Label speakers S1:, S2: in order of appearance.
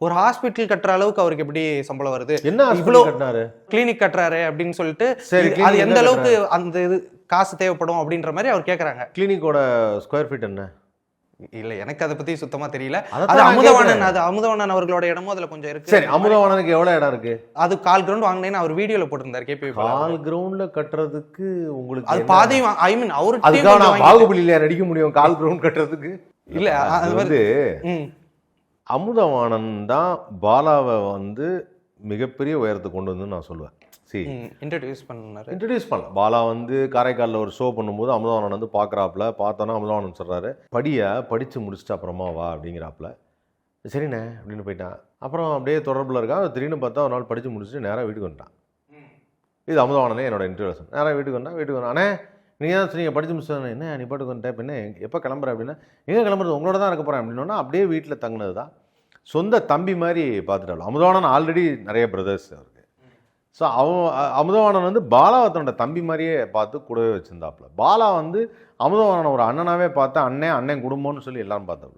S1: ஒரு ஹாஸ்பிட்டல் கட்டுற அளவுக்கு அவருக்கு எப்படி சம்பளம் வருது?
S2: என்ன
S1: இவ்வளோ- கிளினிக் கட்டுறாரு அப்படின்னு சொல்லிட்டு அது எந்த அளவுக்கு அந்த இது காசு தேவைப்படும் அப்படின்ற மாதிரி அவர் கேக்குறாங்க.
S2: கிளினிக்கோட ஸ்கொயர் ஃபீட் என்ன?
S1: இல்ல எனக்கு அதை பத்தி சுத்தமா தெரியல. அது அமுதவாணன். அது அமுதவாணன் அவர்களோட இடமும் அதுல கொஞ்சம் இருக்கு.
S2: சரி அமுதவாணனுக்கு எவ்வளவு இடம் இருக்கு?
S1: அது கால் கிரவுண்ட் வாங்கினேன்னு அவர் வீடியோல போட்டிருந்தாரு கேபி
S2: கால் கிரவுண்ட்ல கட்டுறதுக்கு உங்களுக்கு
S1: அது? பாதி ஐ மீன் அவரு
S2: பாகுபலியில நடிக்க முடியும் கால் கிரவுண்ட் கட்டுறதுக்கு?
S1: இல்ல, அது
S2: வந்து அமுதவாணன் தான் பாலாவை வந்து மிகப்பெரிய உயரத்துக்கு கொண்டு வந்து நான் சொல்லுவேன். சி
S1: ம், introduce பண்ணாரு.
S2: இன்ட்ரடியூஸ் பண்ணல பாலா வந்து காரைக்காலில் ஒரு ஷோ பண்ணும்போது அமுதவாணன் வந்து பார்க்குறாப்புல பார்த்தோன்னா அமுதவாணன் சொல்கிறாரு படியை படித்து முடிச்சுட்டு அப்புறமா வா அப்படிங்கிறாப்புல. சரிண்ணே அப்படின்னு போயிட்டான். அப்புறம் அப்படியே தொடர்பில் இருக்கா திடீர்னு பார்த்தா ஒரு நாள் படித்து முடிச்சுட்டு நேராக வீட்டுக்கு வந்துட்டான். இது அமுதவானனே என்னோட இன்ட்ரடியூஷன் நேராக வீட்டுக்கு வந்தா வீட்டுக்கு வந்தா அண்ணே நீங்கள் தான் சொன்னீங்க? படித்து முடிச்சு என்ன? நீ பாட்டுக்கு வந்துட்டேன் என்ன? எப்போ கிளம்புற? அப்படின்னா எங்கே கிளம்புறது? உங்களோட தான் இருக்க போகிறேன் அப்படின்னா அப்படியே வீட்டில் தங்கினது தான் சொந்த தம்பி மாதிரி பார்த்துட்டாலும் அமுதவாணன் ஆல்ரெடி நிறைய பிரதர்ஸ் அவருக்கு. ஸோ அவன் அமுதவாணன் வந்து பாலாவை தன்னோட தம்பி மாதிரியே பார்த்து கூடவே வச்சிருந்தாப்புல. பாலா வந்து அமுதவாணன் ஒரு அண்ணனாகவே பார்த்து அண்ணன் அண்ணன் குடும்பம்னு சொல்லி எல்லாரும் பார்த்தாப்புல.